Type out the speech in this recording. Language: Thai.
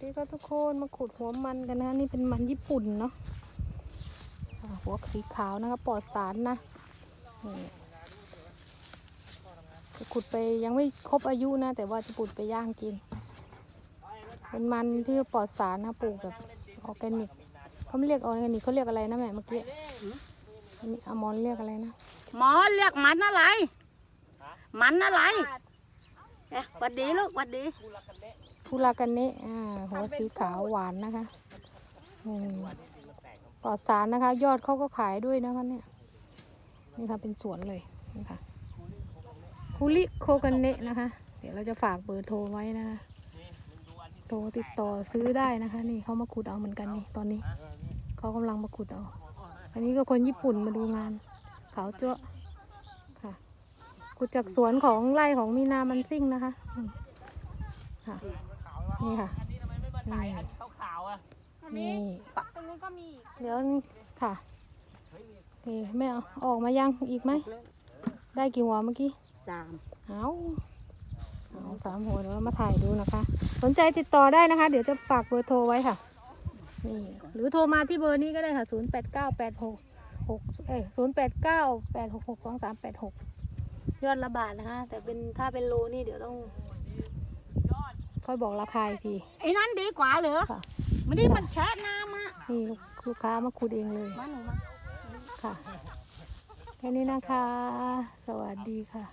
ดีครับทุกคนมาขุดหัวมันกันนะนี่เป็นมันญี่ปุ่นเนาะหัวสีขาวนะครับปลอดสารนะจะขุดไปยังไม่ครบอายุนะ แต่ว่าจะขุดไปย่างกิน เป็นมันที่ปลอดสารนะปลูกแบบออร์แกนิกเขาไม่เรียกออร์แกนิกเขาเรียกอะไรนะแม่เมื่อกี้มีอมอนเรียกอะไรนะมอเรียกมันอะไร มันอะไร เอ๊ะหวัดดีลูกหวัดดีทุลากันเนะอ่าหัวสีขาวหวานนะคะอืมปลอดสารนะคะ ยอดเขาก็ขายด้วยนะคะเนี่ยนี่ค่ะเป็นสวนเลยนี่ค่ะคุริโคกันเนะนะคะ เดี๋ยวเราจะฝากเบอร์โทรไว้นะคะโทรติดต่อซื้อได้นะคะ นี่เขามาขุดเอาเหมือนกันนี่ตอนนี้เขากำลังมาขุดเอา อันนี้ก็คนญี่ปุ่นมาดูงาน เขาวจั่วะค่ะ ขุดจากสวนของไร่ของมีนามันซิ่งนะคะอืมค่ะนี่ค่ะนี่นี่ตรงนู้นก็มีเดี๋ยวค่ะนี่แม่เอาออกมายังอีกไหม ได้กี่หัวเมื่อกี้ สาม เอาเอาสามหัวเดี๋ยวเรามาถ่ายดูนะคะ สนใจติดต่อได้นะคะ เดี๋ยวจะฝากเบอร์โทรไว้ค่ะ นี่ หรือโทรมาที่เบอร์นี้ก็ได้ค่ะ 0 8 9 8 6 6เอ้ย0 8 9 8 6 6 2 3 8 6 ยอดละบาทนะคะ แต่เป็นถ้าเป็นโลนี่เดี๋ยวต้องค่อยบอกราคาอีกที ไอ้นั่นดีกว่าเหรอค่ะไม่ได้มันแช่น้ำอะนี่ลูกค้ามาขุดเองเลยมาหนูมา ค่ะ แค่นี้นะคะ สวัสดีค่ะ